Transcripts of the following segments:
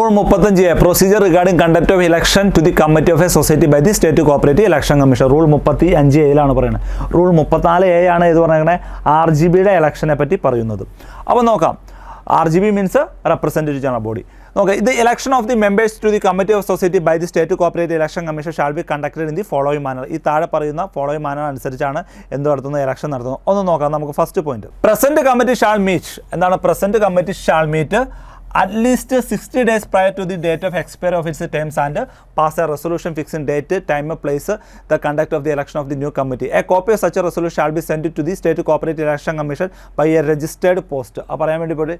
Rule മുപ്പത്തഞ്ച് A procedure regarding conduct of election to the committee of a society by the state cooperative election commission rule മുപ്പത്തി അഞ്ച് എയിലാണ് പറയുന്നത് rule മുപ്പത്തിനാല് A ആണ് ഇത് പറയുന്നത് ആർ ജി ബിയുടെ ഇലക്ഷനെ പറ്റി പറയുന്നത്. അപ്പോൾ നോക്കാം. R G B means representative general body നോക്കാം ഇത് election of the members to the committee of society by the state cooperative election commission shall be conducted in the following manner ഈ താഴെ പറയുന്ന ഫോളോയിങ് മാനർ അനുസരിച്ചാണ് എന്ത് നടത്തുന്ന election നടത്തുന്നത്. ഒന്ന് നോക്കാം നമുക്ക് first point present committee shall meet എന്താണ്? Present committee shall meet least 60 days prior to the date of expiry of its terms and pass a resolution fixing date, time, place, the conduct of the election of the new committee. A copy of such a resolution shall be sent to the State Cooperative Election Commission by a registered post. ആ പറയാൻ വേണ്ടി പോയി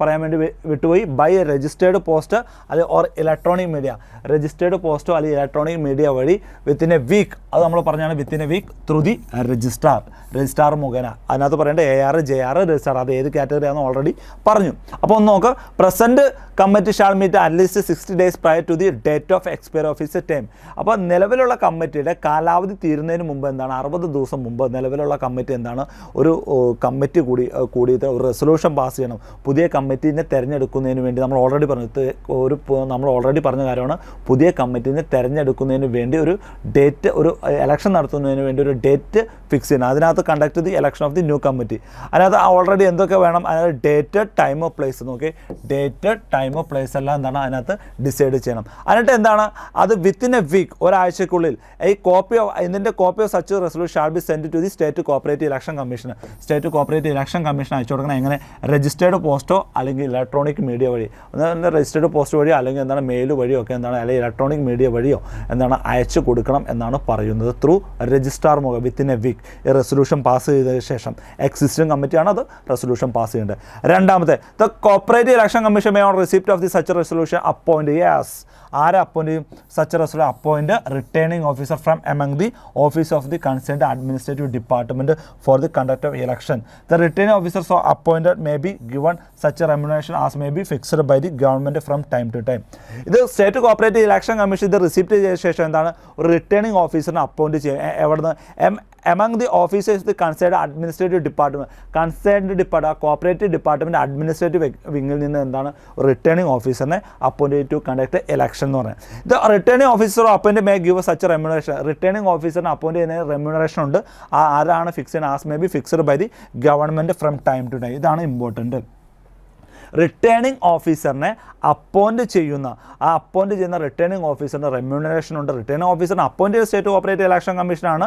പറയാൻ വേണ്ടി വിട്ടുപോയി by a registered post അത് or electronic media registered പോസ്റ്റോ അല്ലെങ്കിൽ ഇലക്ട്രോണിക് മീഡിയ വഴി വിത്തിൻ എ വീക്ക് അത് നമ്മൾ പറഞ്ഞാണ് within a week through the registrar registrar മുഖേന അതിനകത്ത് പറയേണ്ടത് A R J R registrar അത് ഏത് കാറ്റഗറി ആണെന്ന് ഓൾറെഡി പറഞ്ഞു അപ്പോൾ ഒന്ന് നോക്ക് present committee shall meet at least sixty days prior to the date of expire of its time അപ്പോൾ നിലവിലുള്ള കമ്മിറ്റിയുടെ കാലാവധി തീരുന്നതിന് മുമ്പ് എന്താണ്? അറുപത് ദിവസം മുമ്പ് നിലവിലുള്ള കമ്മിറ്റി എന്താണ്? ഒരു കമ്മിറ്റി കൂടി കൂടിയിട്ട് ഒരു റെസൊല്യൂഷൻ പാസ് ചെയ്യണം. പുതിയ കമ്മിറ്റീനെ തിരഞ്ഞെടുക്കുന്നതിന് വേണ്ടി നമ്മൾ ഓൾറെഡി പറഞ്ഞു ഒരു നമ്മൾ ഓൾറെഡി പറഞ്ഞ കാര്യമാണ്. പുതിയ കമ്മിറ്റീനെ തിരഞ്ഞെടുക്കുന്നതിന് വേണ്ടി ഒരു ഡേറ്റ് ഒരു ഇലക്ഷൻ നടത്തുന്നതിന് വേണ്ടി ഒരു ഡേറ്റ് ഫിക്സ് ചെയ്യണം. അതിനകത്ത് conduct the election of the new committee അതിനകത്ത് ഓൾറെഡി എന്തൊക്കെ വേണം? അതിനകത്ത് ഡേറ്റ് ടൈം ഓഫ് പ്ലേസ് നോക്കി ഡേറ്റ് ടൈം പ്ലേസ് എല്ലാം എന്താണ് അതിനകത്ത് ഡിസൈഡ് ചെയ്യണം. എന്നിട്ട് എന്താണ്? അത് വിത്തിൻ എ വീക്ക് ഒരാഴ്ചക്കുള്ളിൽ ഈ കോപ്പി ഓഫ് ഇതിന്റെ copy of such resolution shall be send to the state cooperative election commission state cooperative election commission അയച്ചു കൊടുക്കണം. എങ്ങനെ? രജിസ്റ്റേർഡ് പോസ്റ്റോ അല്ലെങ്കിൽ ഇലക്ട്രോണിക് മീഡിയ വഴി. രജിസ്റ്റേർഡ് പോസ്റ്റ് വഴിയോ അല്ലെങ്കിൽ എന്താണ് മെയിൽ വഴിയോ ഒക്കെ എന്താണ് അല്ലെങ്കിൽ ഇലക്ട്രോണിക് മീഡിയ വഴിയോ എന്താണ് അയച്ചു കൊടുക്കണം എന്നാണ് പറയുന്നത് ത്രൂ രജിസ്ട്രാർ മുഖം വിത്തിൻ എ വീക്ക് ഈ റെസൊല്യൂഷൻ പാസ് ചെയ്തതിന് ശേഷം എക്സിസ്റ്റിംഗ് കമ്മിറ്റിയാണ് അത് റെസൊല്യൂഷൻ പാസ് ചെയ്യേണ്ടത്. രണ്ടാമത്തെ the cooperative election commission may on receipt of the such resolution appoint yes ആരെ അപ്പോയിന്റ് ചെയ്യും? Such resolution appoint returning officer from among the office of the concerned administrative department for the conduct of election the returning officer so appointed may be given such remuneration as may be fixed by the government from time to time ഇത് state cooperative election commission ഇത് receipt ചെയ്ത ശേഷം എന്താണ്? ഒരു returning ഓഫീസറിനെ appoint ചെയ്യുക എവിടെ എവിടുന്ന്? M among the officers the concerned administrative department concerned depart cooperative department administrative വിങ്ങിൽ നിന്ന് എന്താണ്? റിട്ടേണിംഗ് ഓഫീസറിനെ അപ്പോയിന്റ് ടു കണ്ടക്ട് ഇലക്ഷൻ എന്ന് പറയുന്നത് ഇത് returning officer appoint may give such remuneration returning ഓഫീസറിന് appoint ചെയ്യുന്ന റെമ്യൂണറേഷൻ ഉണ്ട്. ആരാണ് ഫിക്സ് ചെയ്യുന്നത് as may be fixed by the government from time to time ഇതാണ് ഇമ്പോർട്ടന്റ് റിട്ടേണിംഗ് ഓഫീസറിനെ അപ്പോയിന്റ് ചെയ്യുന്ന ആ അപ്പോയിന്റ് ചെയ്യുന്ന റിട്ടേണിംഗ് ഓഫീസറിന്റെ റെമ്യൂണറേഷൻ ഉണ്ട്. റിട്ടേണിംഗ് ഓഫീസറിന് അപ്പോയിന്റ് ചെയ്ത സ്റ്റേറ്റ് കോപ്പറേറ്റീവ് ഇലക്ഷൻ കമ്മീഷനാണ്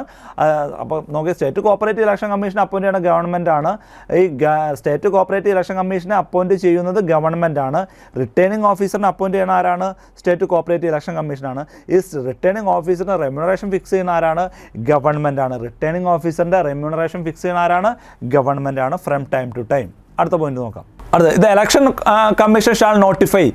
അപ്പോൾ നോക്കി state cooperative election commission appoint ചെയ്യുന്ന ഗവൺമെന്റ് ആണ്. ഈ സ്റ്റേറ്റ് കോപ്പറേറ്റീവ് ഇലക്ഷൻ കമ്മീഷനെ അപ്പോയിന്റ് ചെയ്യുന്നത് ഗവൺമെന്റ് ആണ്. റിട്ടേണിംഗ് ഓഫീസറിനെ അപ്പോയിന്റ് ചെയ്യുന്ന ആരാണ്? സ്റ്റേറ്റ് കോപ്പറേറ്റീവ് ഇലക്ഷൻ കമ്മീഷനാണ് ഈ റിട്ടേണിംഗ് ഓഫീസറിന്റെ റെമ്യൂണറേഷൻ ഫിക്സ് ചെയ്യുന്ന ആരാണ്? ഗവൺമെന്റ് ആണ്. റിട്ടേണിംഗ് ഓഫീസറിന്റെ റെമ്യൂണറേഷൻ ഫിക്സ് ചെയ്യുന്ന ആരാണ്? ഗവൺമെന്റ് ആണ്. ഫ്രം ടൈം ടു ടൈം അടുത്ത പോയിന്റ് നോക്കാം. അടുത്ത ഇത് ഇലക്ഷൻ കമ്മീഷൻ ഷാൾ നോട്ടിഫൈ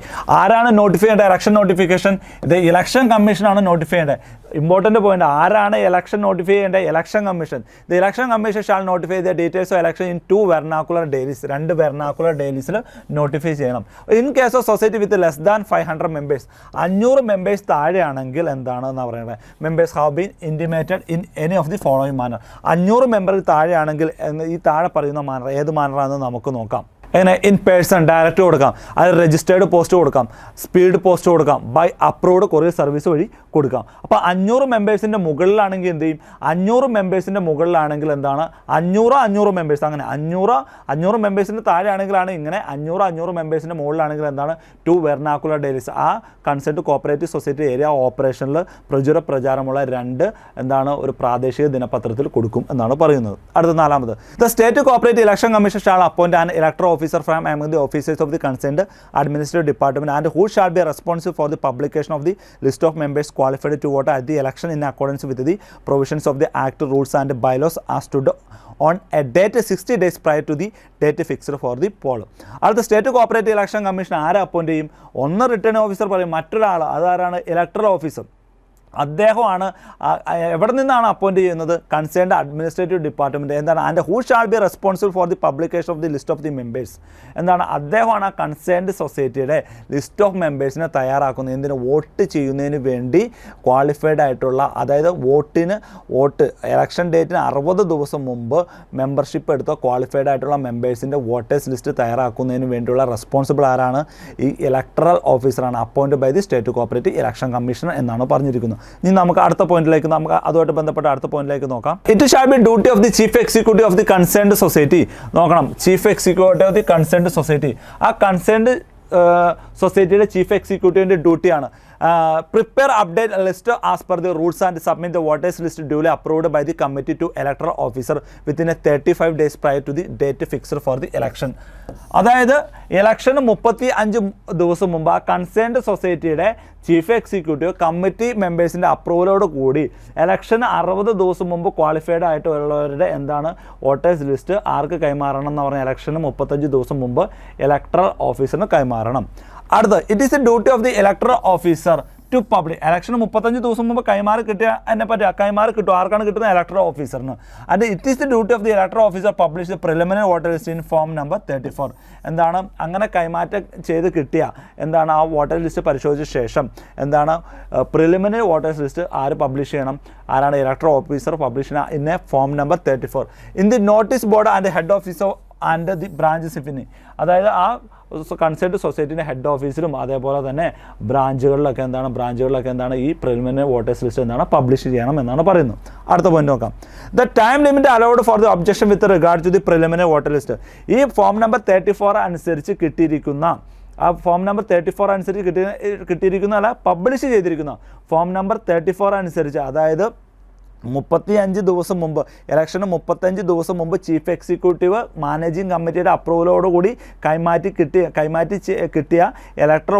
ആരാണ് നോട്ടിഫൈ ചെയ്യേണ്ടത്? ഇലക്ഷൻ നോട്ടിഫിക്കേഷൻ ഇത് ഇലക്ഷൻ കമ്മീഷനാണ് നോട്ടിഫൈ ചെയ്യേണ്ടത്. ഇമ്പോർട്ടന്റ് പോയിന്റ് ആരാണ് ഇലക്ഷൻ നോട്ടിഫൈ ചെയ്യേണ്ടത്? ഇലക്ഷൻ കമ്മീഷൻ ഇത് ഇലക്ഷൻ കമ്മീഷൻ ഷാൾ നോട്ടിഫൈ ചെയ്ത details of election in two vernacular dailies രണ്ട് വെർണാക്കുലർ ഡെയിലീസിൽ നോട്ടിഫൈ ചെയ്യണം. In case of society with less than five hundred members അഞ്ഞൂറ് മെമ്പേഴ്സ് താഴെയാണെങ്കിൽ എന്താണ് എന്ന് പറയുന്നത് members have been intimated in any of the following manner അഞ്ഞൂറ് മെമ്പറിൽ താഴെയാണെങ്കിൽ ഈ താഴെ പറയുന്ന മാനർ ഏത് മാനറാണെന്ന് നമുക്ക് നോക്കാം. എങ്ങനെ ഇൻ പേഴ്സൺ ഡയറക്റ്റ് കൊടുക്കാം. അത് രജിസ്റ്റേർഡ് പോസ്റ്റ് കൊടുക്കാം. സ്പീഡ് പോസ്റ്റ് കൊടുക്കാം. ബൈ അപ്രൂവ്ഡ് കൊറിയർ സർവീസ് വഴി കൊടുക്കാം. അപ്പോൾ അഞ്ഞൂറ് മെമ്പേഴ്സിന്റെ മുകളിലാണെങ്കിൽ എന്ത് ചെയ്യും? അഞ്ഞൂറ് മെമ്പേഴ്സിന്റെ മുകളിലാണെങ്കിൽ എന്താണ്? അഞ്ഞൂറ് അഞ്ഞൂറ് മെമ്പേഴ്സ് അങ്ങനെ അഞ്ഞൂറ് അഞ്ഞൂറ് മെമ്പേഴ്സിന്റെ താഴെയാണെങ്കിലാണ് ഇങ്ങനെ അഞ്ഞൂറ് അഞ്ഞൂറ് മെമ്പേഴ്സിന്റെ മുകളിലാണെങ്കിൽ എന്താണ്? ടു വെർണാക്കുലർ ഡെയിലീസ് ആ കൺസെന്റ് കോപ്പറേറ്റീവ് സൊസൈറ്റി ഏരിയ ഓപ്പറേഷനിൽ പ്രചുര പ്രചാരമുള്ള രണ്ട് എന്താണ്? ഒരു പ്രാദേശിക ദിനപത്രത്തിൽ കൊടുക്കും എന്നാണ് പറയുന്നത്. അടുത്ത നാലാമത്. The state cooperative election commission shall appoint an electoral officer from among the officers of the concerned administrative department and who shall be responsible for the publication of the list of members qualified to vote at the election in accordance with the provisions of the act rules and bylaws as stood on a date 60 days prior to the date fixed for the poll അടുത്ത state cooperative election commission ആരെ appoint ചെയ്യും ഒന്ന് return officer പറയും മറ്റൊരാൾ അതാരാണ് electoral officer അദ്ദേഹമാണ് എവിടെ നിന്നാണ് അപ്പോയിന്റ് ചെയ്യുന്നത്? കൺസേൺഡ് അഡ്മിനിസ്ട്രേറ്റീവ് ഡിപ്പാർട്ട്മെന്റ് എന്താണ്? And who shall be responsible for the publication of the list of the members എന്താണ്? അദ്ദേഹമാണ് ആ കൺസേൺഡ് സൊസൈറ്റിയുടെ ലിസ്റ്റ് ഓഫ് മെമ്പേഴ്സിനെ തയ്യാറാക്കുന്നത്. എന്തിനു? വോട്ട് ചെയ്യുന്നതിന് വേണ്ടി ക്വാളിഫൈഡ് ആയിട്ടുള്ള അതായത് വോട്ടിന് വോട്ട് ഇലക്ഷൻ ഡേറ്റിന് അറുപത് ദിവസം മുമ്പ് മെമ്പർഷിപ്പ് എടുത്ത ക്വാളിഫൈഡ് ആയിട്ടുള്ള മെമ്പേഴ്സിന്റെ വോട്ടേഴ്സ് ലിസ്റ്റ് തയ്യാറാക്കുന്നതിന് വേണ്ടിയുള്ള റെസ്പോൺസിബിൾ ആരാണ്? ഈ ഇലക്ട്രൽ ഓഫീസറാണ് appoint by the state cooperative election commissioner എന്നാണ് പറഞ്ഞിരിക്കുന്നത്. ഇനി നമുക്ക് അടുത്ത പോയിന്റിലേക്ക് നമുക്ക് അതുമായിട്ട് ബന്ധപ്പെട്ട അടുത്ത പോയിന്റിലേക്ക് നോക്കാം. It shall be duty of the chief executive of the concerned society നോക്കണം. Chief executive of the concerned society ആ കൺസേൺഡ് സൊസൈറ്റിയുടെ ചീഫ് എക്സിക്യൂട്ടീവിന്റെ ഡ്യൂട്ടിയാണ് prepare update list as per the rules and submit the voters list duly approved by the committee to electoral officer within a thirty five days prior to the date fixed for the election അതായത് ഇലക്ഷന് മുപ്പത്തി അഞ്ച് ദിവസം മുമ്പ് ആ concerned സൊസൈറ്റിയുടെ chief executive committee മെമ്പേഴ്സിന്റെ അപ്രൂവലോട് കൂടി ഇലക്ഷന് അറുപത് ദിവസം മുമ്പ് ക്വാളിഫൈഡ് ആയിട്ടുള്ളവരുടെ എന്താണ് വോട്ടേഴ്സ് ലിസ്റ്റ് ആർക്ക് കൈമാറണം എന്ന് പറഞ്ഞാൽ ഇലക്ഷന് മുപ്പത്തഞ്ച് ദിവസം മുമ്പ് ഇലക്ട്രൽ ഓഫീസറിന് കൈമാറണം. അടുത്ത് it is the duty of the electoral officer to public election മുപ്പത്തഞ്ച് ദിവസം മുമ്പ് കൈമാറി കിട്ടിയ എന്നെ പറ്റി കൈമാറി കിട്ടും. ആർക്കാണ് കിട്ടുന്നത്? Electoral ഓഫീസറിന് and it is the duty of the electoral officer publish the preliminary voter list in form number thirty four എന്താണ്? അങ്ങനെ കൈമാറ്റം ചെയ്ത് കിട്ടിയ എന്താണ് ആ വോട്ടർ ലിസ്റ്റ് പരിശോധിച്ച ശേഷം എന്താണ് പ്രിലിമിനറി വോട്ടേഴ്സ് ലിസ്റ്റ് ആര് പബ്ലിഷ് ചെയ്യണം? ആരാണ് ഇലക്ടറൽ ഓഫീസർ പബ്ലിഷ് ചെയ്യണം in a form number thirty four in the notice board and head officer and the branch സിഫിനി അതായത് ആ കൺസേർട്ട് സൊസൈറ്റിന്റെ ഹെഡ് ഓഫീസിലും അതേപോലെ തന്നെ ബ്രാഞ്ചുകളിലൊക്കെ എന്താണ് ബ്രാഞ്ചുകളിലൊക്കെ എന്താണ് ഈ പ്രിലിമിനറി വോട്ടേഴ്സ് ലിസ്റ്റ് എന്താണ് പബ്ലിഷ് ചെയ്യണം എന്നാണ് പറയുന്നത്. അടുത്ത പോയിന്റ് നോക്കാം. The time limit allowed for the objection with regard to the preliminary voter list ഈ ഫോം നമ്പർ തേർട്ടി ഫോർ അനുസരിച്ച് കിട്ടിയിരിക്കുന്ന ആ ഫോം നമ്പർ തേർട്ടി ഫോർ അനുസരിച്ച് കിട്ടി കിട്ടിയിരിക്കുന്ന അല്ല പബ്ലിഷ് ചെയ്തിരിക്കുന്ന ഫോം നമ്പർ തേർട്ടി ഫോർ അനുസരിച്ച് അതായത് മുപ്പത്തി അഞ്ച് ദിവസം മുമ്പ് ഇലക്ഷന് മുപ്പത്തഞ്ച് ദിവസം മുമ്പ് ചീഫ് എക്സിക്യൂട്ടീവ് മാനേജിംഗ് കമ്മിറ്റിയുടെ അപ്രൂവലോടുകൂടി കൈമാറ്റി കിട്ടിയ കൈമാറ്റി കിട്ടിയ ഇലക്ട്ര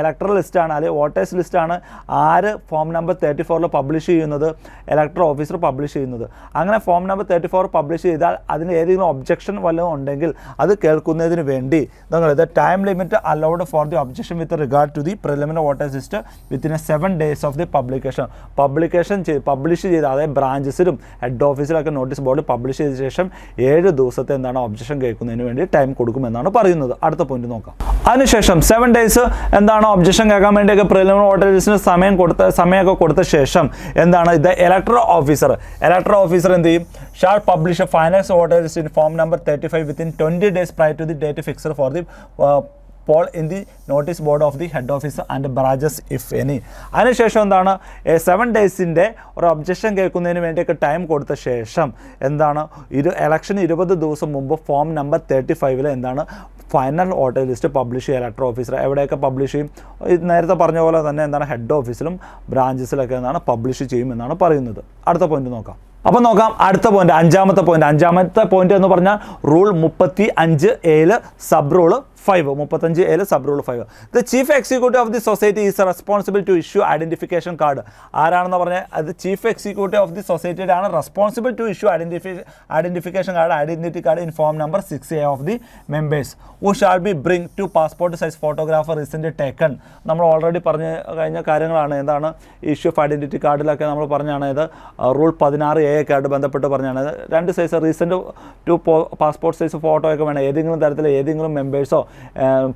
ഇലക്ട്രൽ ലിസ്റ്റാണ് അല്ലെങ്കിൽ വോട്ടേഴ്സ് ലിസ്റ്റാണ് ആര് ഫോം നമ്പർ തേർട്ടി ഫോറിൽ പബ്ലിഷ് ചെയ്യുന്നത് ഇലക്ട്ര ഓഫീസർ പബ്ലിഷ് ചെയ്യുന്നത്. അങ്ങനെ form number thirty four publish ചെയ്താൽ അതിന് ഏതെങ്കിലും ഒബ്ജക്ഷൻ വല്ലതും ഉണ്ടെങ്കിൽ അത് കേൾക്കുന്നതിന് വേണ്ടി നിങ്ങൾ the time limit allowed for the objection with regard to the preliminary voters list within a seven days of the publication publication publish ചെയ്ത് അതായത് ബ്രാഞ്ചസിലും ഹെഡ് ഓഫീസിലൊക്കെ നോട്ടീസ് ബോർഡ് പബ്ലിഷ് ചെയ്ത ശേഷം ഏഴ് ദിവസത്തെ എന്താണ് ഒബ്ജക്ഷൻ കേൾക്കുന്നതിന് വേണ്ടി ടൈം കൊടുക്കുമെന്നാണ് പറയുന്നത്. അടുത്ത പോയിന്റ് നോക്കാം. അതിനുശേഷം സെവൻ ഡേയ്സ് എന്താണ് ഒബ്ജക്ഷൻ കേൾക്കാൻ വേണ്ടിയൊക്കെ പ്രിലിമിനറി ഓർഡേഴ്സിന് സമയം കൊടുത്ത സമയമൊക്കെ കൊടുത്ത ശേഷം എന്താണ് ഇത് ഇലക്ട്രൽ ഓഫീസർ ഇലക്ട്രൽ ഓഫീസർ എന്ത് ചെയ്യും? Shall publish finals voters in form number thirty five within twenty days prior to the date fixed for the poll in the notice board of the head office and branches if any. അതിനുശേഷം എന്താണ്? Seven ഡേയ്സിന്റെ ഒരു objection കേൾക്കുന്നതിന് വേണ്ടിയൊക്കെ time കൊടുത്ത ശേഷം എന്താണ്? ഇരു election ഇരുപത് ദിവസം മുമ്പ് ഫോം നമ്പർ തേർട്ടി ഫൈവിൽ എന്താണ്? ഫൈനൽ ഓർഡർ ലിസ്റ്റ് പബ്ലിഷ് ചെയ്യുക. ഇലക്ട്രൽ ഓഫീസർ എവിടെയൊക്കെ പബ്ലിഷ് ചെയ്യും? നേരത്തെ പറഞ്ഞ പോലെ തന്നെ എന്താണ്? ഹെഡ് ഓഫീസിലും ബ്രാഞ്ചസിലൊക്കെ എന്താണ്? പബ്ലിഷ് ചെയ്യുമെന്നാണ് പറയുന്നത്. അടുത്ത പോയിന്റ് നോക്കാം. അപ്പോൾ നോക്കാം അടുത്ത പോയിന്റ് അഞ്ചാമത്തെ പോയിന്റ് അഞ്ചാമത്തെ പോയിന്റ് എന്ന് പറഞ്ഞാൽ റൂൾ മുപ്പത്തി അഞ്ച് ഏഴ് സബ് റൂൾ ഫൈവ് മുപ്പത്തഞ്ച് L sub rule five the chief executive of the society is responsible to issue identification card ആരാണെന്ന് പറഞ്ഞാൽ അത് ചീഫ് എക്സിക്യൂട്ടീവ് ഓഫ് ദി സൊസൈറ്റിയുടെ ആണ് responsible to issue identify identification card identity card in form number six A of the members who shall be bring two passport size photographer recent taken നമ്മൾ already പറഞ്ഞ കഴിഞ്ഞ കാര്യങ്ങളാണ്. എന്താണ്? Issue of identity കാർഡിലൊക്കെ നമ്മൾ പറഞ്ഞാണ്. ഇത് റൂൾ പതിനാറ് A ഒക്കെ ആയിട്ട് ബന്ധപ്പെട്ട് പറഞ്ഞാണ്. രണ്ട് size recent two passport size photo ഒക്കെ വേണം. ഏതെങ്കിലും തരത്തിൽ ഏതെങ്കിലും മെമ്പേഴ്സോ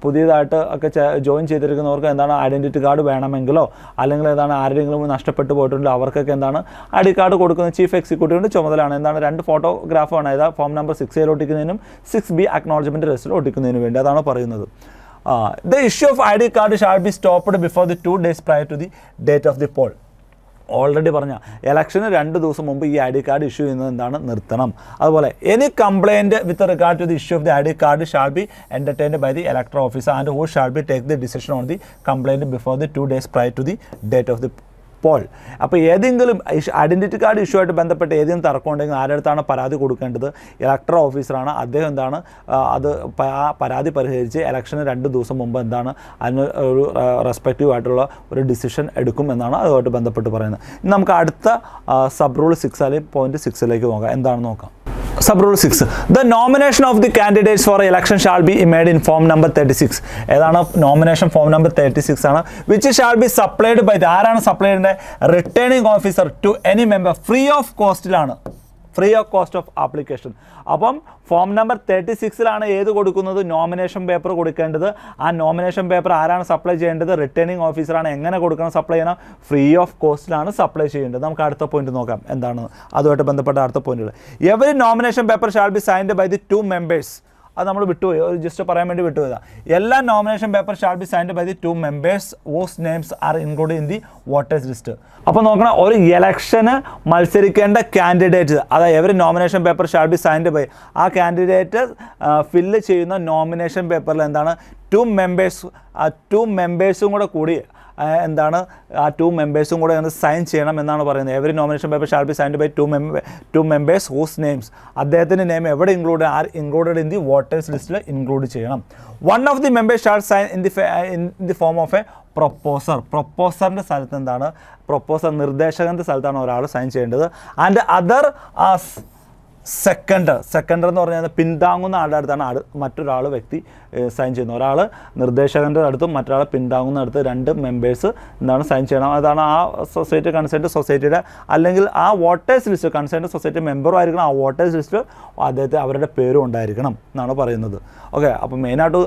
പുതിയതായിട്ട് ഒക്കെ ജോയിൻ ചെയ്തിരിക്കുന്നവർക്ക് എന്താണ് ഐഡന്റിറ്റി കാർഡ് വേണമെങ്കിലോ അല്ലെങ്കിൽ എന്താണ് ആരെങ്കിലും നഷ്ടപ്പെട്ടു പോയിട്ടുണ്ടോ അവർക്കൊക്കെ എന്താണ് ഐ ഡി കാർഡ് കൊടുക്കുന്ന ചീഫ് എക്സിക്യൂട്ടീവിന്റെ ചുമതലയാണ്. എന്താണ് രണ്ട് ഫോട്ടോഗ്രാഫാണ് ഏതാ? ഫോം നമ്പർ സിക്സ് എയിൽ ഒട്ടിക്കുന്നതിനും സിക്സ് ബി അക്നോളജ്മെന്റ് രജിസ്റ്റർ ഒട്ടിക്കുന്നതിനും വേണ്ടി അതാണ് പറയുന്നത്. The issue of I D card shall be stopped before the two days prior to the date of the poll already പറഞ്ഞ ഇലക്ഷന് രണ്ട് ദിവസം മുമ്പ് ഈ ഐ ഡി കാർഡ് ഇഷ്യൂ ചെയ്യുന്നത് എന്താണ്? നിർത്തണം. അതുപോലെ any complaint with regard to the issue of the I D card shall be entertained by the electoral officer and who shall be take the decision on the complaint before the two days prior to the date of the poll അപ്പോൾ ഏതെങ്കിലും identity card issue ആയിട്ട് ബന്ധപ്പെട്ട് ഏതെങ്കിലും തർക്കം ഉണ്ടെങ്കിൽ ആരുടെ അടുത്താണ് പരാതി കൊടുക്കേണ്ടത്? ഇലക്ടർ ഓഫീസറാണ് അദ്ദേഹം എന്താണ്? അത് ആ പരാതി പരിഹരിച്ച് ഇലക്ഷന് രണ്ട് ദിവസം മുമ്പ് എന്താണ്? അതിന് ഒരു റെസ്പെക്റ്റീവ് ആയിട്ടുള്ള ഒരു ഡിസിഷൻ എടുക്കും എന്നാണ് അതുമായിട്ട് ബന്ധപ്പെട്ട് പറയുന്നത്. നമുക്ക് അടുത്ത സബ് റൂൾ സിക്സ് അല്ലെങ്കിൽ പോയിന്റ് സിക്സിലേക്ക് നോക്കാം. എന്താണെന്ന് നോക്കാം? Sub rule six the nomination of the candidates for election shall be made in form number thirty six ഏതാണ് nomination form number thirty six ആണ്. Which shall be supplied by ആരാണ് supply ചെയ്യേണ്ടത്? Returning officer to any member free of കോസ്റ്റിലാണ് free of cost of application അപ്പം form number thirty സിക്സിലാണ് ഏത് കൊടുക്കുന്നത്? Nomination paper കൊടുക്കേണ്ടത്. ആ നോമിനേഷൻ പേപ്പർ ആരാണ് സപ്ലൈ ചെയ്യേണ്ടത്? റിട്ടേണിംഗ് ഓഫീസറാണ് എങ്ങനെ കൊടുക്കണം സപ്ലൈ ചെയ്യണം? ഫ്രീ ഓഫ് കോസ്റ്റിലാണ് സപ്ലൈ ചെയ്യേണ്ടത്. നമുക്ക് അടുത്ത പോയിന്റ് നോക്കാം. എന്താണ്? അതുമായിട്ട് ബന്ധപ്പെട്ട അടുത്ത പോയിന്റുകൾ every nomination paper shall be signed by the two members അത് നമ്മൾ വിട്ടുപോയി. ഒരു ജസ്റ്റ് പറയാൻ വേണ്ടി വിട്ടുപോയതാ. എല്ലാ nomination paper shall be signed by the two members whose names are include in the voters list അപ്പോൾ നോക്കണം ഒരു ഇലക്ഷന് മത്സരിക്കേണ്ട കാൻഡിഡേറ്റ് അതായത് every nomination paper shall be signed by ആ കാൻഡിഡേറ്റ് ഫില്ല് ചെയ്യുന്ന നോമിനേഷൻ പേപ്പറിൽ എന്താണ്? ടു മെമ്പേഴ്സ് ആ ടു മെമ്പേഴ്സും കൂടെ കൂടി എന്താണ് ആ ടു മെമ്പേഴ്സും കൂടെ ഒന്ന് സൈൻ ചെയ്യണം എന്നാണ് പറയുന്നത്. Every nomination paper shall be signed by two member two members whose names അദ്ദേഹത്തിന്റെ നെയിം എവിടെ include are included in the voters ലിസ്റ്റിൽ ഇൻക്ലൂഡ് ചെയ്യണം. One of the members shall sign in the in the form of a proposer പ്രൊപ്പോസറിന്റെ സ്ഥലത്ത് എന്താണ്? Proposer നിർദ്ദേശകന്റെ സ്ഥലത്താണ് ഒരാൾ sign ചെയ്യേണ്ടത്. And other second. സെക്കൻഡർ എന്ന് പറഞ്ഞാൽ പിന്താങ്ങുന്ന ആളുടെ അടുത്താണ് ആട് മറ്റൊരാൾ വ്യക്തി സൈൻ ചെയ്യുന്നത് ഒരാൾ നിർദ്ദേശകന്റെ അടുത്തും മറ്റൊരാൾ പിന്താങ്ങുന്ന അടുത്ത് രണ്ട് മെമ്പേഴ്സ് എന്താണ് സൈൻ ചെയ്യണം. അതാണ് ആ സൊസൈറ്റി കൺസേൺഡ് സൊസൈറ്റിയുടെ അല്ലെങ്കിൽ ആ വോട്ടേഴ്സ് ലിസ്റ്റ് കൺസേൺഡ് സൊസൈറ്റി മെമ്പറും ആയിരിക്കണം ആ വോട്ടേഴ്സ് ലിസ്റ്റ് അദ്ദേഹത്തെ അവരുടെ പേരും ഉണ്ടായിരിക്കണം എന്നാണ് പറയുന്നത്. ഓക്കെ അപ്പോൾ മെയിനായിട്ട്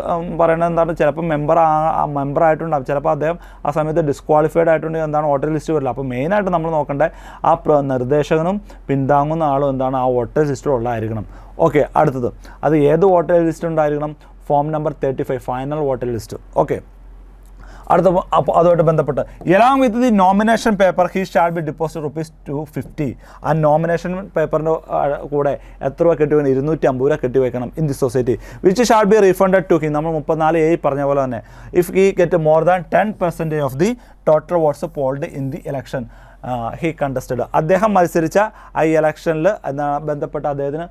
പറയുന്നത് എന്താണ്? ചിലപ്പോൾ മെമ്പർ ആ മെമ്പർ ആയിട്ടുണ്ടാകും ചിലപ്പോൾ അദ്ദേഹം ആ സമയത്ത് ഡിസ്ക്വാളിഫൈഡ് ആയിട്ടുണ്ടെങ്കിൽ എന്താണ് വോട്ടേഴ്സ് ലിസ്റ്റ് വരില്ല. അപ്പോൾ മെയിനായിട്ട് നമ്മൾ നോക്കേണ്ടത് ആ നിർദ്ദേശകനും പിന്താങ്ങുന്ന ആളും എന്താണ് ആ വോട്ടർ ലിസ്റ്റിൽ ഉള്ളതായിരിക്കണം. ഓക്കെ അടുത്തത്. അത് ഏത് വോട്ടർ ലിസ്റ്റ് ഉണ്ടായിരിക്കണം? Form number thirty five final voter list okay അടുത്ത അപ്പോൾ അതുമായിട്ട് ബന്ധപ്പെട്ട്. Along with the nomination paper he shall be deposit rupees two fifty ആ നോമിനേഷൻ പേപ്പറിന്റെ കൂടെ എത്ര രൂപ കെട്ടി വേണം ഇരുന്നൂറ്റി അമ്പത് രൂപ കെട്ടി വെക്കണം in the society which shall be refunded to he നമ്മൾ മുപ്പത്തിനാല് എ പറഞ്ഞ പോലെ തന്നെ if he get more than ten percentage of the total votes polled in the election he contested അദ്ദേഹം മത്സരിച്ച ആ ഇലക്ഷനിൽ ബന്ധപ്പെട്ട് അദ്ദേഹത്തിന്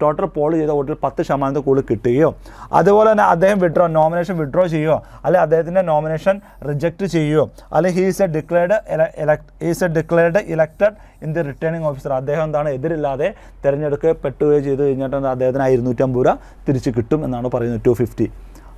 ടോട്ടൽ പോൾ ചെയ്ത വോട്ടിൽ പത്ത് ശതമാനത്തിൽ കൂടുതൽ കിട്ടുകയോ അതുപോലെ തന്നെ അദ്ദേഹം വിഡ്രോ നോമിനേഷൻ വിഡ്രോ ചെയ്യുകയോ അല്ലെങ്കിൽ അദ്ദേഹത്തിന്റെ നോമിനേഷൻ റിജക്റ്റ് ചെയ്യുകയോ അല്ലെങ്കിൽ he's a declared he's a declared elected in the returning officer അദ്ദേഹം എന്താണ് എതിരില്ലാതെ തിരഞ്ഞെടുക്കപ്പെടുകയോ ചെയ്ത് കഴിഞ്ഞിട്ട് അദ്ദേഹത്തിന് ഇരുന്നൂറ്റമ്പത് രൂപ തിരിച്ച് കിട്ടും എന്നാണ് പറയുന്നത് ടു ഫിഫ്റ്റി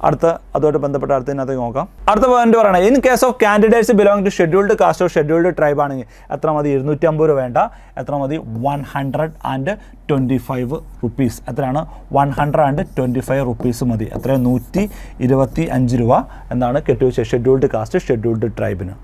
അടുത്ത അതുമായിട്ട് ബന്ധപ്പെട്ട അടുത്തതിനകത്ത് നോക്കാം. അടുത്ത പോയിന്റ് പറയണേ in case of candidates belong to scheduled caste of scheduled tribe ആണെങ്കിൽ എത്ര മതി? ഇരുന്നൂറ്റമ്പത് രൂപ വേണ്ട. എത്ര മതി? One hundred and twenty five rupees എത്രയാണ്? One hundred and twenty five rupees മതി. എത്ര നൂറ്റി ഇരുപത്തി അഞ്ച് രൂപ എന്നാണ് കെട്ടിവെച്ച ഷെഡ്യൂൾഡ് കാസ്റ്റ് ഷെഡ്യൂൾഡ് ട്രൈബിന്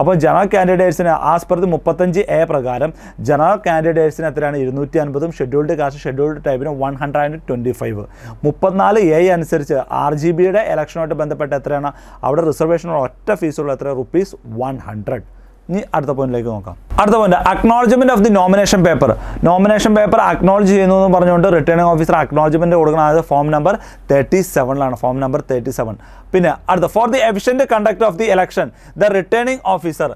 അപ്പോൾ ജനറൽ കാൻഡിഡേറ്റ്സിന് ആസ് പെർ ദി മുപ്പത്തഞ്ച് എ പ്രകാരം ജനറൽ കാൻഡിഡേറ്റ്സിന് എത്രയാണ് ഇരുന്നൂറ്റി അൻപതും ഷെഡ്യൂൾഡ് കാസ്റ്റ് ഷെഡ്യൂൾഡ് ടൈപ്പിന് വൺ ഹൺഡ്രഡ് ട്വന്റി ഫൈവ് മുപ്പത്തിനാല് എ അനുസരിച്ച് ആർ ജി ബിയുടെ ഇലക്ഷനുമായിട്ട് ബന്ധപ്പെട്ട് എത്രയാണ്? അവിടെ റിസർവേഷനുള്ള ഒറ്റ ഫീസുള്ള എത്ര? റുപ്പീസ് വൺ ഹൺഡ്രഡ് ഇനി അടുത്ത പോയിന്റിലേക്ക് നോക്കാം. അടുത്ത point acknowledgement of the nomination paper nomination paper acknowledge ചെയ്യുന്നു എന്ന് പറഞ്ഞുകൊണ്ട് റിട്ടേണിംഗ് ഓഫീസർ അക്നോളജ്മെന്റ് കൊടുക്കണം. അതായത് ഫോം നമ്പർ തേർട്ടി സെവനിലാണ് ഫോം നമ്പർ തേർട്ടി സെവൻ പിന്നെ അടുത്ത for the efficient conduct of the election the returning officer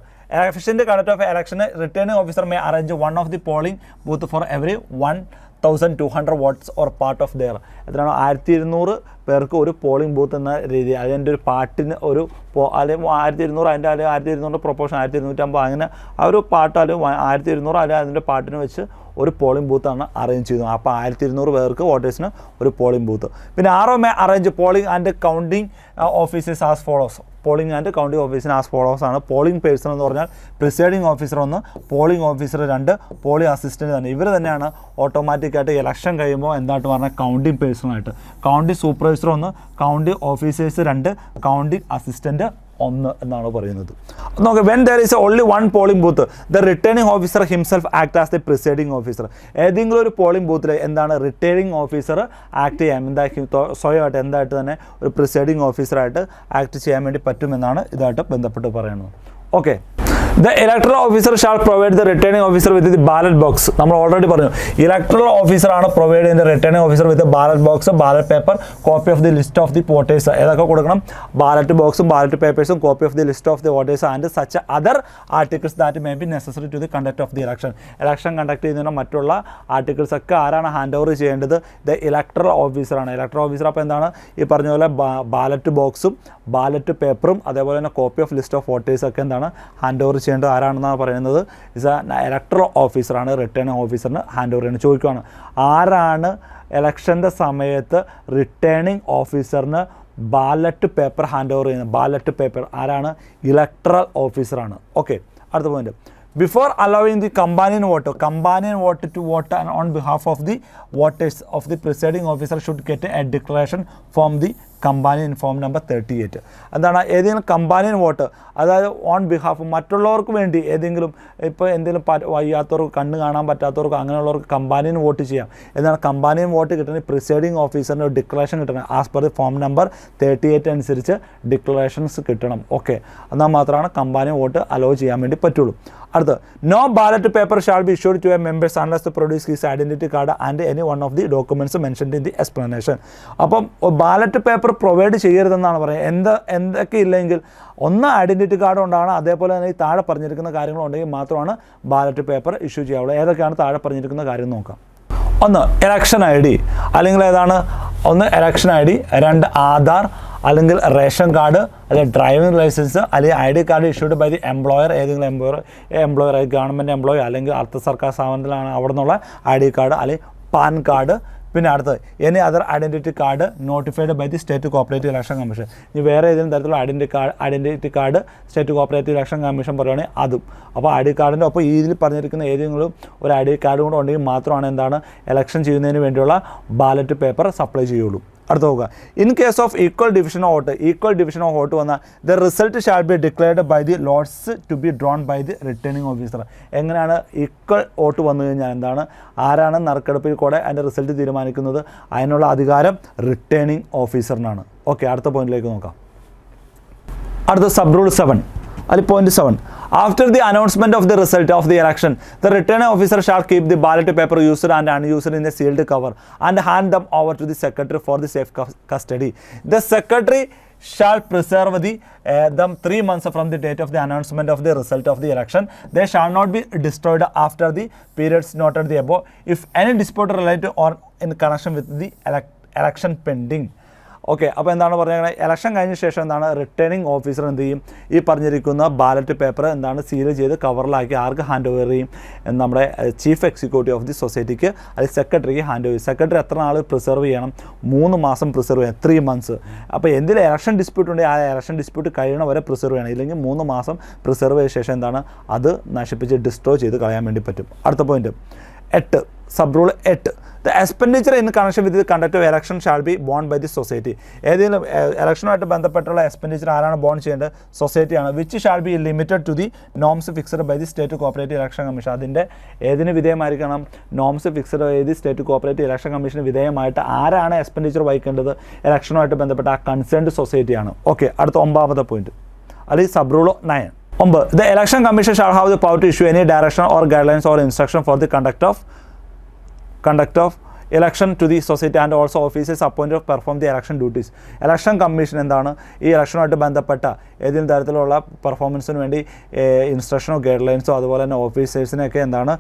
efficient conduct of election returning officer may arrange one of the polling booth for every one thousand two hundred votes or part of there എത്രയാണോ? ആയിരത്തി ഇരുന്നൂറ് പേർക്ക് ഒരു polling booth എന്ന രീതി അതിന്റെ ഒരു പാട്ടിന് ഒരു പോ അല്ലെങ്കിൽ ആയിരത്തി ഇരുന്നൂറ് അതിന്റെ അല്ലെങ്കിൽ ആയിരത്തി ഇരുന്നൂറ് പ്രൊപ്പോഷൻ ആയിരത്തി ഇരുന്നൂറ്റമ്പത് അങ്ങനെ ആ ഒരു പാട്ട് അല്ലെങ്കിൽ ആയിരത്തി ഇരുന്നൂറ് അല്ലെങ്കിൽ അതിന്റെ പാട്ടിന് വെച്ച് ഒരു പോളിംഗ് ബൂത്താണ് അറേഞ്ച് ചെയ്തത്. അപ്പോൾ ആയിരത്തി ഇരുന്നൂറ് പേർക്ക് വോട്ടേഴ്സിന് ഒരു പോളിംഗ് ബൂത്ത് പിന്നെ R may arrange polling and counting officers as follows polling and counting ഓഫീസിന് ആസ് ഫോളോസ് ആണ്. പോളിംഗ് പേഴ്സൺ എന്ന് പറഞ്ഞാൽ പ്രിസൈഡിംഗ് ഓഫീസർ ഒന്ന് പോളിംഗ് ഓഫീസർ രണ്ട് പോളിംഗ് അസിസ്റ്റന്റ് തന്നെ ഇവർ തന്നെയാണ് ഓട്ടോമാറ്റിക്കായിട്ട് ഇലക്ഷൻ കഴിയുമ്പോൾ എന്തായിട്ട് പറഞ്ഞാൽ കൗണ്ടിംഗ് പേഴ്സണായിട്ട്. കൗണ്ടി സൂപ്പർവൈസർ ഒന്ന് കൗണ്ടി ഓഫീസേഴ്സ് രണ്ട് കൗണ്ടിംഗ് അസിസ്റ്റന്റ് ഒന്ന് എന്നാണ് പറയുന്നത്. നോക്കുക when there is only one polling booth the returning officer himself act as the presiding officer ഏതെങ്കിലും ഒരു പോളിംഗ് ബൂത്തിൽ എന്താണ് റിട്ടേണിംഗ് ഓഫീസർ ആക്ട് ചെയ്യാം എന്താ സ്വയമായിട്ട് എന്തായിട്ട് തന്നെ ഒരു പ്രിസൈഡിംഗ് ഓഫീസറായിട്ട് ആക്ട് ചെയ്യാൻ വേണ്ടി പറ്റുമെന്നാണ് ഇതായിട്ട് ബന്ധപ്പെട്ട് പറയുന്നത്. Okay the electoral officer shall provide the returning officer with the ballot box നമ്മൾ ഓൾറെഡി പറഞ്ഞു ഇലക്ട്രൽ ഓഫീസറാണ് പ്രൊവൈഡ് ചെയ്യുന്ന returning officer with ballot box ballot paper copy of the list of the voters ഏതൊക്കെ കൊടുക്കണം? ബാലറ്റ് ബോക്സും ballot പേപ്പേഴ്സും copy of the list of the voters and such other articles that may be necessary to the conduct of the election election conduct ചെയ്യുന്നതിന് മറ്റുള്ള articles ഒക്കെ ആരാണ് hand over ചെയ്യേണ്ടത്? The electoral ഓഫീസറാണ് electoral officer അപ്പോൾ എന്താണ്? ഈ പറഞ്ഞ പോലെ ബാലറ്റ് ബോക്സും ബാലറ്റ് പേപ്പറും അതേപോലെ തന്നെ copy of list of voters ഒക്കെ എന്താണ്? ഹാൻഡ് ഓവർ ചെയ്യേണ്ടത് ആരാണെന്നാണ് പറയുന്നത്? ഇസ് എ ഇലക്ട്രൽ ഓഫീസറാണ് റിട്ടേണിംഗ് ഓഫീസറിന് ഹാൻഡ് ഓവർ ചെയ്യുന്നത് ചോദിക്കുകയാണ് ആരാണ് ഇലക്ഷന്റെ സമയത്ത് റിട്ടേണിംഗ് ഓഫീസറിന് ബാലറ്റ് പേപ്പർ ഹാൻഡ് ഓവർ ചെയ്യുന്നത്? ബാലറ്റ് പേപ്പർ ആരാണ്? ഇലക്ട്രൽ ഓഫീസറാണ് ഓക്കെ അടുത്ത point before allowing the companion vote companion vote to vote on behalf of the voters of the presiding officer should get a declaration from the companion form number thirty eight എന്താണ് ഏതെങ്കിലും companion vote അതായത് on behalf മറ്റുള്ളവർക്ക് വേണ്ടി ഏതെങ്കിലും ഇപ്പോൾ എന്തെങ്കിലും വയ്യാത്തവർക്ക് കണ്ണ് കാണാൻ പറ്റാത്തവർക്ക് അങ്ങനെയുള്ളവർക്ക് കമ്പാനിയൻ വോട്ട് ചെയ്യാം. എന്താണ് കമ്പാനിയൻ വോട്ട് കിട്ടണമെങ്കിൽ പ്രിസൈഡിംഗ് ഓഫീസറിന്റെ ഒരു ഡിക്ലറേഷൻ കിട്ടണം. As per the form number thirty eight അനുസരിച്ച് ഡിക്ലറേഷൻസ് കിട്ടണം. ഓക്കെ എന്നാൽ മാത്രമാണ് കമ്പാനിയൻ വോട്ട് അലോ ചെയ്യാൻ വേണ്ടി പറ്റുള്ളൂ. അടുത്ത് no ballot paper shall be issued to a members unless to produce his identity card and any one of the documents mention in the explanation അപ്പം ballot paper provide ചെയ്യരുതെന്നാണ് പറയുന്നത്. എന്താ എന്തൊക്കെ ഇല്ലെങ്കിൽ ഒന്ന് ഐഡന്റിറ്റി കാർഡ് ഉണ്ടാകണം അതേപോലെ തന്നെ ഈ താഴെ പറഞ്ഞിരിക്കുന്ന കാര്യങ്ങളുണ്ടെങ്കിൽ മാത്രമാണ് ബാലറ്റ് പേപ്പർ ഇഷ്യൂ ചെയ്യാവുള്ളൂ. ഏതൊക്കെയാണ് താഴെ പറഞ്ഞിരിക്കുന്ന കാര്യം നോക്കാം. ഒന്ന് എലക്ഷൻ ഐ ഡി അല്ലെങ്കിൽ ഏതാണ്? ഒന്ന് എലക്ഷൻ ഐ ഡി രണ്ട് ആധാർ അല്ലെങ്കിൽ റേഷൻ കാർഡ് അല്ലെങ്കിൽ ഡ്രൈവിംഗ് ലൈസൻസ് അല്ലെങ്കിൽ I D card issued by the employer ഏതെങ്കിലും എംപ്ലോയർ എംപ്ലോയർ ഗവൺമെന്റ് എംപ്ലോയി അല്ലെങ്കിൽ അർദ്ധ സർക്കാർ സ്ഥാപനത്തിലാണ് അവിടെ നിന്നുള്ള ഐ ഡി കാർഡ് അല്ലെങ്കിൽ പാൻ കാർഡ് പിന്നെ അടുത്തത് any other identity card notified by the state cooperative election commission ഇനി വേറെ ഏതെങ്കിലും തരത്തിലുള്ള identity card identity card state cooperative election commission പറയുകയാണെങ്കിൽ അതും. അപ്പോൾ ഐ ഡി കാർഡിന്റെ ഒപ്പം ഇതിൽ പറഞ്ഞിരിക്കുന്ന ഏതെങ്കിലും ഒരു ഐ ഡി കാർഡ് കൂടെ ഉണ്ടെങ്കിൽ മാത്രമാണ് എന്താണ് ഇലക്ഷൻ ചെയ്യുന്നതിന് വേണ്ടിയുള്ള ബാലറ്റ് പേപ്പർ സപ്ലൈ ചെയ്യുള്ളൂ. അടുത്ത നോക്കുക. In case of equal division of vote equal division of vote വന്നാൽ the result shall be declared by the lots to be drawn by the returning officer എങ്ങനെയാണ് ഈക്വൽ വോട്ട് വന്നു കഴിഞ്ഞാൽ എന്താണ്? ആരാണ് നറുക്കെടുപ്പിൽ കൂടെ അതിന്റെ റിസൾട്ട് തീരുമാനിക്കുന്നത്? അതിനുള്ള അധികാരം റിട്ടേണിംഗ് ഓഫീസറിനാണ് ഓക്കെ അടുത്ത പോയിന്റിലേക്ക് നോക്കാം. അടുത്ത സബ് റൂൾ സെവൻ അതിൽ point seven after the announcement of the result of the election the return officer shall keep the ballot paper used and unused in a sealed cover and hand them over to the secretary for the safe custody the secretary shall preserve the uh, them three months from the date of the announcement of the result of the election. They shall not be destroyed after the periods noted the above. If any dispute related or in connection with the elec- election pending. Okay അപ്പോൾ എന്താണ് പറഞ്ഞത് election കഴിഞ്ഞ ശേഷം എന്താണ് returning officer എന്ത് ചെയ്യും? ഈ പറഞ്ഞിരിക്കുന്ന ബാലറ്റ് പേപ്പർ എന്താണ് സീൽ ചെയ്ത് കവറിലാക്കി ആർക്ക് ഹാൻഡ് ഓവർ ചെയ്യും? നമ്മുടെ ചീഫ് എക്സിക്യൂട്ടീവ് ഓഫ് ദി സൊസൈറ്റിക്ക് അത് സെക്രട്ടറിക്ക് ഹാൻഡ് ഓവർ ചെയ്യും. സെക്രട്ടറി എത്ര നാൾ പ്രിസർവ് ചെയ്യണം? മൂന്ന് മാസം പ്രിസർവ് ചെയ്യണം. ത്രീ മന്ത്സ് അപ്പോൾ എന്തെങ്കിലും ഇലക്ഷൻ ഡിസ്പ്യൂട്ട് ഉണ്ടെങ്കിൽ ആ ഇലക്ഷൻ ഡിസ്പ്യൂട്ട് കഴിയണ വരെ പ്രിസർവ് ചെയ്യണം. ഇല്ലെങ്കിൽ മൂന്ന് മാസം പ്രിസർവ് ചെയ്ത ശേഷം എന്താണ്? അത് നശിപ്പിച്ച് ഡിസ്ട്രോ ചെയ്ത് കളയാൻ വേണ്ടി പറ്റും. അടുത്ത പോയിന്റ് എട്ട്. സബ് റൂൾ എട്ട്. The expenditure in connection with conduct of election shall be borne by the society. ഏതെങ്കിലും എലക്ഷനുമായിട്ട് ബന്ധപ്പെട്ടുള്ള എക്സ്പെൻഡിച്ചർ ആരാണ് ബോൺ ചെയ്യേണ്ടത്? സൊസൈറ്റിയാണ്. Which shall be limited to the norms fixed by the state cooperative election commission. അതിന്റെ ഏതിന് വിധേയമായിരിക്കണം? Norms fixed by the state cooperative election commission വിധേയമായിട്ട് ആരാണ് expenditure വഹിക്കേണ്ടത്? ഇലക്ഷനുമായിട്ട് ബന്ധപ്പെട്ട ആ കൺസേൺഡ് സൊസൈറ്റിയാണ്. ഓക്കെ അടുത്ത ഒമ്പതാമത്തെ പോയിന്റ്. അല്ലെങ്കിൽ സബ് റൂൾ നയൻ. ഒമ്പത്. The election commission shall have the power to issue any direction or guidelines or instruction for the conduct of conduct of election to the society and also officers appoint of perform the election duties election commission എന്താണ്? ഈ ഇലക്ഷനുമായിട്ട് ബന്ധപ്പെട്ട ഏതെങ്കിലും തരത്തിലുള്ള പെർഫോമൻസിന് വേണ്ടി ഇൻസ്ട്രക്ഷനോ guide ലൈൻസോ അതുപോലെ തന്നെ ഓഫീസേഴ്സിനെയൊക്കെ എന്താണ്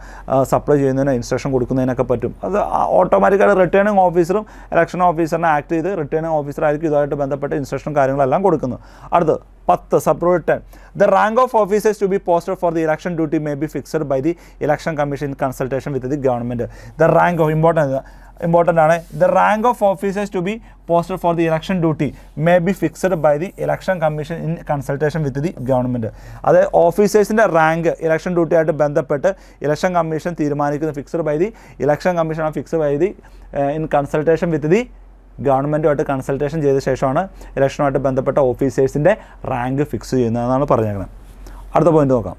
supply ചെയ്യുന്നതിനോ ഇൻസ്ട്രക്ഷൻ കൊടുക്കുന്നതിനൊക്കെ പറ്റും. അത് ഓട്ടോമാറ്റിക്കായിട്ട് റിട്ടേണിംഗ് ഓഫീസറും ഇലക്ഷൻ ഓഫീസറിനെ ആക്ട് ചെയ്ത് റിട്ടേണിംഗ് ഓഫീസറായിരിക്കും ഇതുമായിട്ട് ബന്ധപ്പെട്ട ഇൻസ്ട്രക്ഷൻ കാര്യങ്ങളെല്ലാം കൊടുക്കുന്നത്. അടുത്ത് പത്ത് sub ten the rank of officers to be posted for the election duty may be fixed by the election commission in consultation with the government the rank of important important ആണ്. The rank of officers to be posted for the election duty may be fixed by the election commission in consultation with the government അത് ഓഫീസേഴ്സിന്റെ rank election ഡ്യൂട്ടിയായിട്ട് ബന്ധപ്പെട്ട് election commission തീരുമാനിക്കുന്ന fixed by the election commission ആണ് fix by the in consultation with the ഗവൺമെന്റുമായിട്ട് consultation ചെയ്ത ശേഷമാണ് ഇലക്ഷനുമായിട്ട് ബന്ധപ്പെട്ട ഓഫീസേഴ്സിന്റെ rank fix ചെയ്യുന്നതെന്നാണ് പറഞ്ഞേക്കുന്നത്. അടുത്ത പോയിന്റ് നോക്കാം.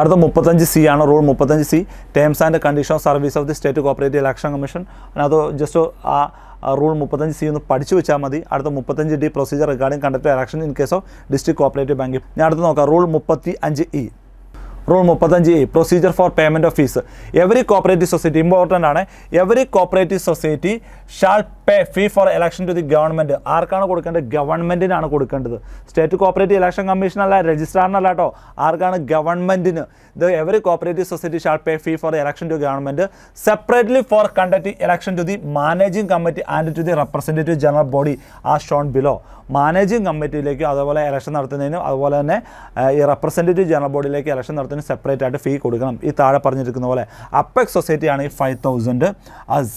അടുത്ത മുപ്പത്തഞ്ച് സി ആണ് റൂൾ മുപ്പത്തഞ്ച് C terms and condition of service of the state cooperative election commission അത് ജസ്റ്റ് ആ റൂൾ മുപ്പത്തഞ്ച് സി ഒന്ന് പഠിച്ചു വെച്ചാൽ മതി. അടുത്ത മുപ്പത്തഞ്ച് D procedure regarding conduct election in case of district cooperative bank ഞാൻ അടുത്ത് നോക്കാം. റൂൾ മുപ്പത്തി അഞ്ച് ഇ റൂൾ മുപ്പത്തഞ്ച് A procedure for payment of fees every cooperative society important ആണ്. Every cooperative society shall pay fee for election to the government ആർക്കാണ് കൊടുക്കേണ്ടത്? ഗവൺമെന്റിനാണ് കൊടുക്കേണ്ടത്. സ്റ്റേറ്റ് കോപ്പറേറ്റീവ് ഇലക്ഷൻ കമ്മീഷൻ അല്ല രജിസ്ട്രാറിനല്ല കേട്ടോ ആർക്കാണ്? ഗവൺമെന്റിന് ഇത് every cooperative society shall pay fee for election to government separately for conducting election to the managing committee and to the representative general body as shown below managing കമ്മിറ്റിയിലേക്കും അതുപോലെ election നടത്തുന്നതിനും അതുപോലെ തന്നെ ഈ റെപ്രസെന്റേറ്റീവ് ജനറൽ ബോഡിയിലേക്ക് election നടത്തുന്നതിന് separate ആയിട്ട് fee കൊടുക്കണം. ഈ താഴെ പറഞ്ഞിരിക്കുന്ന പോലെ അപ്പെക്സ് സൊസൈറ്റി ആണെങ്കിൽ five thousand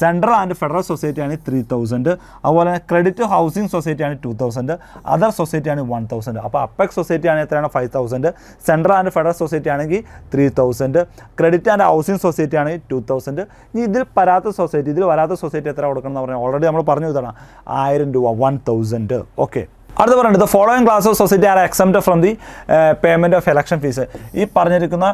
central and federal society ആണെങ്കിൽ ത്രീ തൗസൻഡ് അതുപോലെ തന്നെ ക്രെഡിറ്റ് ഹൗസിംഗ് സൊസൈറ്റി ആണ് ടു തൗസൻഡ് അതർ സൊസൈറ്റി ആണ് വൺ തൗസൻഡ് അപ്പോൾ അപ്പെക്സ് സൊസൈറ്റി ആണെങ്കിൽ എത്രയാണ്? Five thousand central and federal society ആണെങ്കിൽ three thousand credit and housing society ആണെങ്കിൽ ടു തൗസൻഡ് ഇനി ഇതിൽ വരാത്ത സൊസൈറ്റി ഇതിൽ വരാത്ത സൊസൈറ്റി എത്ര കൊടുക്കണം എന്ന് പറഞ്ഞാൽ ഓൾറെഡി നമ്മൾ പറഞ്ഞു ഇതാണ്. ആയിരം രൂപ വൺ തൗസൻഡ് ഓക്കെ അടുത്ത പറയുന്നത് following class of society are exempt from the payment of election fees ഈ പറഞ്ഞിരിക്കുന്ന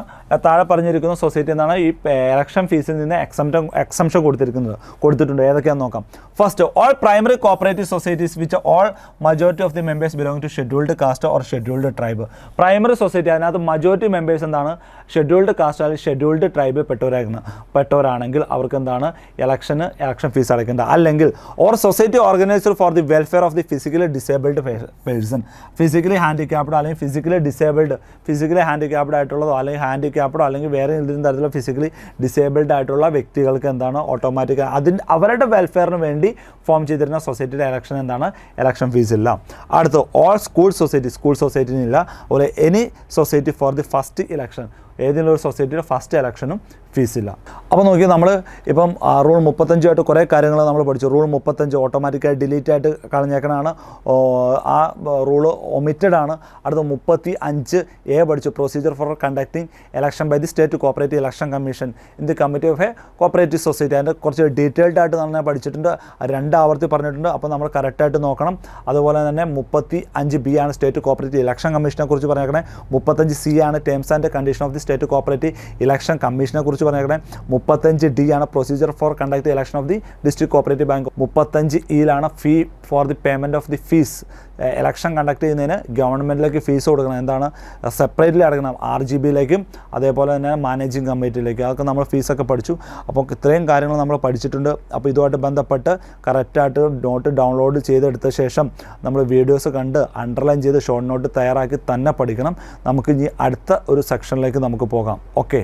താഴെ പറഞ്ഞിരിക്കുന്ന സൊസൈറ്റി എന്നാണ് ഈ ഇലക്ഷൻ ഫീസിൽ നിന്ന് എക്സംപ്റ്റ് എക്സംഷൻ കൊടുത്തിരിക്കുന്നത്. കൊടുത്തിട്ടുണ്ട്. ഏതൊക്കെയാണെന്ന് നോക്കാം. First all primary cooperative societies which all majority of the members belong to scheduled caste or scheduled tribe primary society അതിനകത്ത് മജോറിറ്റി മെമ്പേഴ്സ് എന്താണ്? ഷെഡ്യൂൾഡ് കാസ്റ്റ് അല്ലെങ്കിൽ ഷെഡ്യൂൾഡ് ട്രൈബ് പെട്ടവരായിരുന്നു പെട്ടവരാണെങ്കിൽ അവർക്ക് എന്താണ് ഇലക്ഷന് ഇലക്ഷൻ ഫീസ് അടയ്ക്കേണ്ടത്. അല്ലെങ്കിൽ or society organised for the welfare of the physically disabled person. Physically handicapped അല്ലെങ്കിൽ ഫിസിക്കലി ഡിസേബിൾഡ് ഫിസിക്കലി ഹാൻഡിക്യാപ്ഡ് ആയിട്ടുള്ളതോ അല്ലെങ്കിൽ ഹാൻഡിക്യാപ്ഡോ അല്ലെങ്കിൽ വേറെ എന്തെങ്കിലും തരത്തിലുള്ള ഫിസിക്കലി ഡിസേബിൾഡ് ആയിട്ടുള്ള വ്യക്തികൾക്ക് എന്താണ് ഓട്ടോമാറ്റിക് അതിന് അവരുടെ വെൽഫെയറിന് വേണ്ടി ഫോം ചെയ്തിരുന്ന സൊസൈറ്റിയുടെ ഇലക്ഷൻ എന്താണ്? ഇലക്ഷൻ ഫീസ് ഇല്ല. അടുത്ത് ഓൾ സ്കൂൾ സൊസൈറ്റി സ്കൂൾ സൊസൈറ്റിനില്ല അതുപോലെ any society for the first election ഏതെങ്കിലും ഒരു സൊസൈറ്റിയുടെ ഫസ്റ്റ് ഇലക്ഷനും ഫീസില്ല അപ്പോൾ നോക്കി നമ്മൾ ഇപ്പം റൂൾ മുപ്പത്തഞ്ചുമായിട്ട് കുറേ കാര്യങ്ങൾ നമ്മൾ പഠിച്ചു. റൂൾ മുപ്പത്തഞ്ച് ഓട്ടോമാറ്റിക്കായി ഡിലീറ്റ് ആയിട്ട് കളഞ്ഞേക്കണതാണ്. ആ റൂൾ ഒമിറ്റഡ് ആണ്. അടുത്ത മുപ്പത്തി അഞ്ച് എ പഠിച്ചു. Procedure for conducting election by the state cooperative election commission in the committee of a cooperative society അതിന്റെ കുറച്ച് ഡീറ്റെയിൽഡ് ആയിട്ട് നമ്മൾ പഠിച്ചിട്ടുണ്ട്. രണ്ട് ആവർത്തി പറഞ്ഞിട്ടുണ്ട്. അപ്പോൾ നമ്മൾ കറക്റ്റായിട്ട് നോക്കണം. അതുപോലെ തന്നെ മുപ്പത്തി അഞ്ച് ബി ആണ് സ്റ്റേറ്റ് കോപ്പറേറ്റീവ് ഇലക്ഷൻ കമ്മീഷനെ കുറിച്ച് പറഞ്ഞേക്കണേ. മുപ്പത്തഞ്ച് സി ആണ് terms and condition of the state cooperative election കമ്മീഷനെ കുറിച്ച് പറഞ്ഞേക്കണേ. മുപ്പത്തഞ്ച് ഡി ആണ് procedure for conduct election of the district cooperative bank മുപ്പത്തഞ്ച് ഇയിലാണ് fee for the payment of the fees election conduct ചെയ്യുന്നതിന് ഗവൺമെന്റിലേക്ക് ഫീസ് കൊടുക്കണം. എന്താണ്? സെപ്പറേറ്റ്ലി അടക്കണം. ആർ ജി ബിയിലേക്കും അതേപോലെ തന്നെ മാനേജിങ് കമ്മിറ്റിയിലേക്കും അതൊക്കെ നമ്മൾ ഫീസൊക്കെ പഠിച്ചു. അപ്പോൾ ഇത്രയും കാര്യങ്ങൾ നമ്മൾ പഠിച്ചിട്ടുണ്ട്. അപ്പോൾ ഇതുമായിട്ട് ബന്ധപ്പെട്ട് കറക്റ്റായിട്ട് നോട്ട് ഡൗൺലോഡ് ചെയ്തെടുത്ത ശേഷം നമ്മൾ വീഡിയോസ് കണ്ട് അണ്ടർലൈൻ ചെയ്ത് ഷോർട്ട് നോട്ട് തയ്യാറാക്കി തന്നെ പഠിക്കണം. നമുക്ക് ഇനി അടുത്ത ഒരു സെക്ഷനിലേക്ക് നമുക്ക് പോകാം. ഓക്കെ